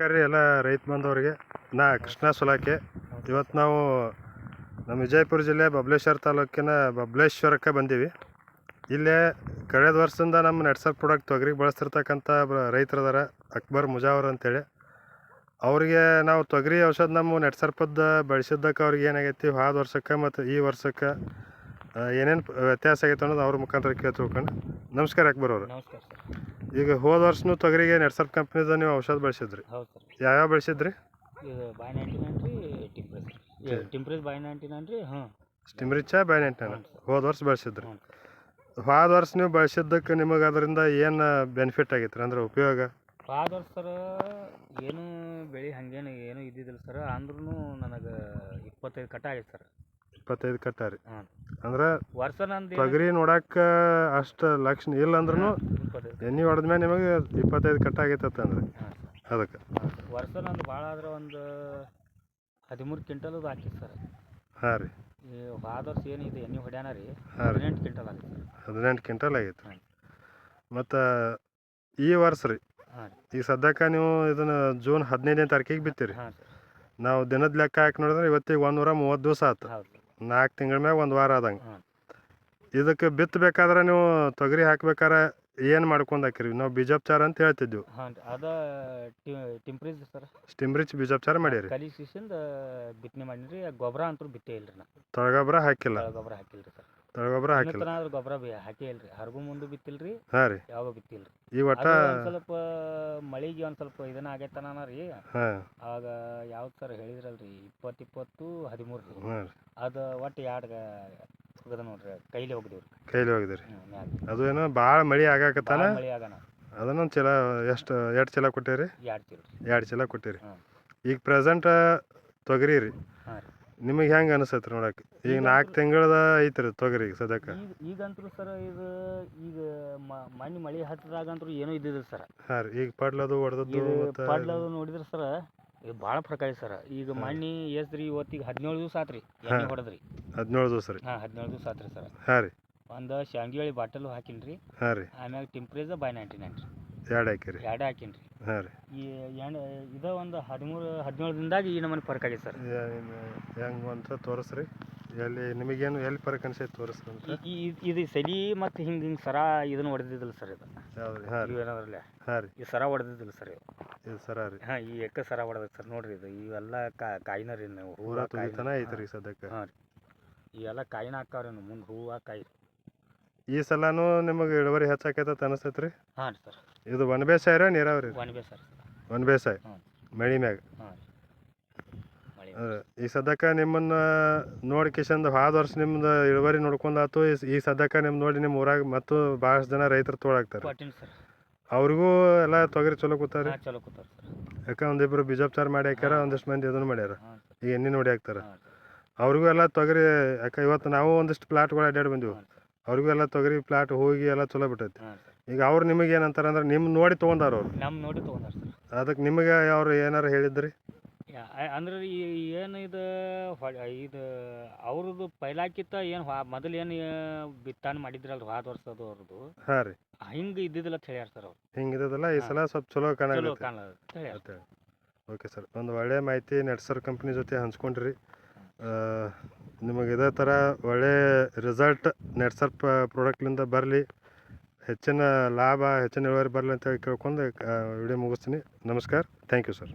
ನಮಸ್ಕಾರ ಎಲ್ಲ ರೈತ ಬಂದವರಿಗೆ, ನಾ ಕೃಷ್ಣ ಸುಲಾಕೆ. ಇವತ್ತು ನಾವು ನಮ್ಮ ವಿಜಯಪುರ ಜಿಲ್ಲೆ ಬಬ್ಲೇಶ್ವರ ತಾಲೂಕಿನ ಬಬ್ಲೇಶ್ವರಕ್ಕೆ ಬಂದೀವಿ. ಇಲ್ಲೇ ಕಳೆದ ವರ್ಷದಿಂದ ನಮ್ಮ ನೆಟ್ಸರ್ ಪ್ರಾಡಕ್ಟ್ ತೊಗರಿಗೆ ಬಳಸ್ತಿರ್ತಕ್ಕಂಥ ರೈತರದಾರ, ಅಕ್ಬರ್ ಮುಜಾವರ್ ಅಂತೇಳಿ. ಅವರಿಗೆ ನಾವು ತೊಗರಿ ಔಷಧ ನಮ್ಮ ನೆಟ್ಸರ್ಪದ ಬಳಸಿದ್ದಕ್ಕೆ ಅವ್ರಿಗೆ ಏನಾಗೈತಿ, ಹಾದ ವರ್ಷಕ್ಕೆ ಮತ್ತು ಈ ವರ್ಷಕ್ಕೆ ಏನೇನು ವ್ಯತ್ಯಾಸ ಆಗೈತೆ ಅನ್ನೋದು ಅವ್ರ ಮುಖಾಂತರ ಕೇಳಿ ತಿಳ್ಕೊಂಡು ನಮಸ್ಕಾರ ಅಕ್ಬರ್ ಅವರು. ನಮಸ್ಕಾರ ಈಗ ಹೋದ ವರ್ಷನು ತೊಗರಿಗೆ ನೆಟ್ಸರ್ಪ್ ಕಂಪ್ನಿದ ನೀವು ಔಷಧ ಬಳಸಿದ್ರಿ? ಹೌದು ಸರ್. ಯಾವ್ಯಾವ ಬಳಸಿದ್ರಿ? ಇದು ಬಾಯ್ ನೈಂಟಿ ನೈನ್ ರೀ ಟಿಂಪ್ರೆಸ್ ಟಿಂಪ್ರೆಸ್ ಬಾಯ್ ನೈಂಟಿ ನೈನ್ ರೀ ಹಾಂ ಸ್ಟಿಮ್ರಿಚ ಬ್ಯಾನೆಂಟನ ಹ್ಞೂ ಸರ್. ಹೋದ ವರ್ಷ ಬಳಸಿದ್ರಿ. ಹ್ಞೂ ಹೋದ ವರ್ಷ ನೀವು ಬಳಸಿದ್ದಕ್ಕೆ ನಿಮಗೆ ಅದರಿಂದ ಏನು ಬೆನಿಫಿಟ್ ಆಗೈತ್ರಿ? ಅಂದ್ರೆ ಉಪಯೋಗ? ಹೋದ ವರ್ಷ ಸರ್ ಏನು ಬೆಳೆ ಹಂಗೇನು ಏನು ಇದ್ದಿದ್ದಿಲ್ಲ ಸರ್. ಅಂದ್ರೂ ನನಗೆ ಇಪ್ಪತ್ತೈದು ಕಟ್ಟ ಆಗೈತೆ ಸರ್. ಇಪ್ಪತ್ತೈದು ಕಟ್ಟ ರೀ. ಹಾಂ ಅಂದ್ರೆ ತೊಗರಿ ನೋಡಕ್ಕೆ ಅಷ್ಟು ಲಕ್ಷಣ ಇಲ್ಲ ಅಂದ್ರೂ ಎಣ್ಣೆ ಹೊಡೆದ್ಮೇಲೆ ನಿಮಗೆ ಇಪ್ಪತ್ತೈದು ಕಟ್ಟ ಆಗೈತತ್ತ ಅಂದ್ರೆ ಅದಕ್ಕೆ. ಭಾಳ ಆದ್ರೆ ಒಂದು ಹದಿಮೂರು ಕ್ವಿಂಟಲ್ ಅದು ಹಾಕಿ ಸರ್. ಹಾಂ ರೀ. ಈ ಹೋದ ವರ್ಷ ಏನಿದೆ ಎಣ್ಣೆ ಹೊಡ್ಯಾನ ರೀ ಹಾಂ ರೀ. ಹದಿನೆಂಟು ಕ್ವಿಂಟಲ್ ಆಗಿತ್ತು ಹದಿನೆಂಟು ಕ್ವಿಂಟಲ್ ಆಗೈತೆ. ಮತ್ತು ಈ ವರ್ಷ ರೀ ಹಾಂ ಈಗ ಸದ್ಯಕ್ಕೆ ನೀವು ಇದನ್ನು ಜೂನ್ ಹದಿನೈದನೇ ತಾರೀಕಿಗೆ ಬಿತ್ತೀರಿ. ಹಾಂ ಸರ್. ನಾವು ದಿನದ ಲೆಕ್ಕ ಹಾಕಿ ನೋಡಿದ್ರೆ ಇವತ್ತಿಗೆ ಒಂದು ನೂರ ಮೂವತ್ತು ದಿವಸ ಆಯ್ತು ಹೌದು ನಾಲ್ಕು ತಿಂಗಳ ಮ್ಯಾಗ ಒಂದು ವಾರ ಆದಂಗೆ. ಇದಕ್ಕೆ ಬಿತ್ತಬೇಕಾದ್ರೆ ನೀವು ತೊಗರಿ ಹಾಕ್ಬೇಕಾರೆ ಏನು ಮಾಡ್ಕೊಂಡಾಕಿರಿ? ನಾವು ಬೀಜೋಪಚಾರ ಅಂತ ಹೇಳ್ತಿದ್ವಿ. ಹಾಂ ಅದ ಟಿಂಪ್ರೇಜ್ ಸರ್. ಸ್ಟಿಮ್ರಿಚ್ ಬೀಜೋಪಚಾರ ಮಾಡೀರಿ. ಬಿತ್ತನೆ ಮಾಡೀನಿ ಗೊಬ್ಬರ ಅಂತೂ ಬಿತ್ತೇ ಇಲ್ರಿ ನಾ. ತೊಳಗೊಬ್ಬರ ಹಾಕಿಲ್ಲ. ಗೊಬ್ಬರ ಹಾಕಿಲ್ರಿ ಸರ್. ತೊಳಗೊಬ್ಬರ ಹಾಕಿಲ್ಲ ಇನ್ನೂ ಆದ್ರೆ ಗೊಬ್ಬರ ಬಿ ಹಾಕೇ ಇಲ್ರಿ. ಹರಗು ಮುಂದೆ ಬಿತ್ತಿಲ್ರಿ ಹಾಂ ರೀ. ಯಾವಾಗ ಬಿತ್ತಿಲ್ರಿ. ಈ ಒಟ್ಟ ಅದು ಒಂದ್ ಸ್ವಲ್ಪ ಮಳಿಗೆ ಒಂದ್ ಸ್ವಲ್ಪ ಇದನ್ನ ಆಗೈತನ ರೀ. ಹಾಂ. ಆಗ ಯಾವ್ದು ಸರ್ ಹೇಳಿದ್ರಲ್ರಿ ಇಪ್ಪತ್ತು ಇಪ್ಪತ್ತು ಹದಿಮೂರು ರೀ. ಹಾಂ ರೀ. ಅದು ಒಟ್ಟು ಎರಡು ಹೋಗದ ನೋಡ್ರಿ ಕೈಲಿ ಹೋಗಿದ್ರಿ ಕೈಲಿ ಹೋಗಿದ್ರಿ ಅದು ಏನೋ ಭಾಳ ಮಳೆ ಆಗಾಕತ್ತಾನ? ಮಳಿ ಆಗಣ ಅದನ್ನೊಂದು ಚೀಲ ಎಷ್ಟು ಎರಡು ಚೀಲ ಕೊಟ್ಟಿರಿ? ಎರಡು ಚೀಲ ರೀ ಎರಡು ಚೀಲ ಕೊಟ್ಟಿರಿ. ಹಾಂ ಈಗ ಪ್ರೆಸೆಂಟ್ ತೊಗರಿ ರೀ. ಹಾಂ ರೀ. ನಿಮಗೆ ಹೆಂಗೆ ಅನಿಸತ್ರಿ ನೋಡಕ್ಕೆ? ಈಗ ನಾಲ್ಕು ತಿಂಗಳದ ಐತ್ರಿ ತೊಗರಿ ಈಗ ಸದ್ಯಕ್ಕೆ. ಈಗ ಈಗಂತೂ ಸರ್ ಇದು ಈಗ ಮಣ್ಣು ಮಳೆ ಹತ್ತದಾಗಂತೂ ಏನೂ ಇದ್ದಿದ್ದಿಲ್ಲ ಸರ್. ಹಾಂ ರೀ ಈಗ ಪಡ್ಲದು ಹೊಡೆದದ್ದು ಮತ್ತು ಪಡ್ಲದು ನೋಡಿದ್ರೆ ಸರ್ ಇದು ಭಾಳ ಪ್ರಕಾರ ಸರ್. ಈಗ ಮಣ್ಣಿ ಎಷ್ಟು ರೀ ಇವತ್ತಿಗೆ ಹದಿನೇಳು ದಿವಸ ಆತ್ರಿ ಎಣ್ಣೆ ಹಾ. ಹೊಡೆದ್ರಿ. ಹದಿನೇಳು ದಿವಸ ರೀ. ಹಾಂ ಹದಿನೇಳು ದಿವಸ ಆತ್ರಿ ಸರ್. ಹಾಂ ರೀ. ಒಂದು ಶಾಂಗಿಳಿ ಬಾಟಲು ಹಾಕಿನ್ರಿ. ಹಾಂ ರೀ. ಆಮ್ಯಾಗ ಟೆಂಪ್ರೇಚರ್ ಬೈ ನೈಂಟಿ ನೈನ್ ರೀ. ಎರಡು ಹಾಕಿರಿ. ಎರಡು ಹಾಕಿನ್ರಿ. ಹಾಂ ರೀ. ಈ ಎಣ್ಣೆ ಇದ ಒಂದು ಹದಿಮೂರು ಹದಿನೇಳು ದಿನದಾಗ ಈ ನಮ್ಮನೆ ಫರ್ಕ್ ಆಗೈತೆ ಸರ್. ಹೆಂಗೆ ಅಂತ ತೋರಿಸ್ರಿ. ಎಲ್ಲಿ ನಿಮಗೇನು ಎಲ್ಲಿ ಫರ್ಕ್ ಅನ್ಸೈತೆ ತೋರಿಸ್ರಿ ಅಂತ. ಈ- ಇದು ಸಲಿ ಮತ್ತು ಹಿಂಗೆ ಹಿಂಗೆ ಸರ ಇದನ್ನ ಹೊಡೆದಿದ್ದಿಲ್ಲ ಸರ್ ಇದು. ಯಾವ್ದು ರೀ ಹಾಂ ರೀ. ಇವೇನದ್ರಲ್ಲ ಹಾಂ ರೀ. ಈ ಸರ ಹೊಡೆದಿದ್ದಿಲ್ಲ ಸರ್ ಇವು. ಇದು ಸರ ರೀ. ಹಾಂ ಈ ಎಕ್ಕ ಸರ ಹೊಡೆದ ಸರ್ ನೋಡ್ರಿ ಇದು. ಇವೆಲ್ಲ ಕಾಯಿನ ರೀ ನೀವು ಪೂರ ಹೂವ ತುದಿತನ ಐತ್ರಿ ಸದ್ಯಕ್ಕೆ. ಹಾಂ ರೀ. ಇವೆಲ್ಲ ಕಾಯಿನ ಹಾಕಾವ್ರಿ ರೀ ಮುಂದೆ ಹೂವು ಕಾಯಿ. ಈ ಸಲನೂ ನಿಮಗೆ ಇಳುವರಿ ಹೆಚ್ಚಾಕೈತತ್ ಅನಿಸ್ತೈತೆ ರೀ ಹಾಂ ರೀ ಸರ್. ಇದು ಒಣ ಬೇಸಾಯ ನೀರಾವರಿ ಒಣ ಬೇಸಾಯ ಮಳಿ ಮ್ಯಾಗ. ಈ ಸದ್ಯಕ್ಕೆ ನಿಮ್ಮನ್ನ ನೋಡಿ ಕಿಶನ್ ಹಾದ ವರ್ಷ ನಿಮ್ದು ಇಳುವರಿ ನೋಡ್ಕೊಂಡು ಆತು ಈ- ಸದ್ಯಕ್ಕೆ ನಿಮ್ಮ ನೋಡಿ ನಿಮ್ಮ ಊರಾಗ ಮತ್ತು ಭಾಳಷ್ಟು ಜನ ರೈತರು ತೋಳಾಗ್ತಾರೆ ಅವ್ರಿಗೂ ಎಲ್ಲ ತೊಗರಿ ಚಲೋ ಕೂತಾರೆ? ಯಾಕೆ ಒಂದಿಬ್ರು ಬೀಜೋಪಚಾರ ಮಾಡಿ ಹಾಕ್ಯಾರ ಒಂದಿಷ್ಟು ಮಂದಿ ಇದನ್ನು ಮಾಡ್ಯಾರ? ಈಗ ಎಣ್ಣೆ ನೋಡಿ ಹಾಕ್ತಾರೆ? ಅವ್ರಿಗೂ ಎಲ್ಲ ತೊಗರಿ ಯಾಕೆ ಇವತ್ತು ನಾವು ಒಂದಿಷ್ಟು ಪ್ಲಾಟ್ಗಳು ಅಡ್ಡಾಡಿ ಬಂದಿವಿ. ಅವ್ರಿಗೂ ಎಲ್ಲ ತೊಗರಿ ಪ್ಲಾಟ್ ಹೋಗಿ ಎಲ್ಲ ಚಲೋ ಬಿಟ್ಟೈತಿ. ಹಾಂ ಸರ್. ಈಗ ಅವ್ರು ನಿಮಗೆ ಏನಂತಾರೆ ಅಂದ್ರೆ ನಿಮ್ಮ ನೋಡಿ ತಗೊಂಡಾರ ಅವ್ರು. ನಮ್ಮ ನೋಡಿ ತಗೊಂಡಾರ ಸರ್. ಅದಕ್ಕೆ ನಿಮಗೆ ಅವ್ರು ಏನಾರು ಹೇಳಿದ್ರಿ? ಯಾ- ಆ- ಅಂದ್ರೆ ಈ ಏನು ಇದು ಇದು ಅವ್ರದ್ದು ಪೈಲಾಕಿತ್ತ ಏನು ಮೊದಲು ಏನು ಬಿತ್ತಾನ ಮಾಡಿದ್ರಲ್ರಿ ಹೋದ ವರ್ಷದ ಅವ್ರದ್ದು. ಹಾಂ ರೀ. ಹಿಂಗೆ ಇದ್ದಿದ್ದಿಲ್ಲ ಅಂತ ಹೇಳ್ಯಾರ ಸರ್ ಅವ್ರು. ಹಿಂಗಿದ್ದಲ್ಲ ಈ ಸಲ ಸ್ವಲ್ಪ ಚಲೋ ಚಲೋ ಕಾಣಾಗತ್ತೆ ಕಾಣಲ್ಲ ಅಂತ ಹೇಳ್ಯಾರ ಓಕೆ ಸರ್ ಒಂದು ಒಳ್ಳೆಯ ಮಾಹಿತಿ ನೆಟ್ಸರ್ ಕಂಪ್ನಿ ಜೊತೆ ಹಂಚ್ಕೊಂಡ್ರಿ. ಆ, ನಿಮಗೆ ಇದೇ ಥರ ಒಳ್ಳೆ ರಿಸಲ್ಟ್ ನೆಟ್ಸರ್ ಪ್ರಾಡಕ್ಟ್ಲಿಂದ ಬರಲಿ. ಹೆಚ್ಚಿನ ಲಾಭ, ಹೆಚ್ಚಿನ ಇಳುವರಿ ಬರಲಿ ಅಂತ ಕೇಳ್ಕೊಂಡು ವಿಡಿಯೋ ಮುಗಿಸ್ತೀನಿ. ನಮಸ್ಕಾರ. Thank you sir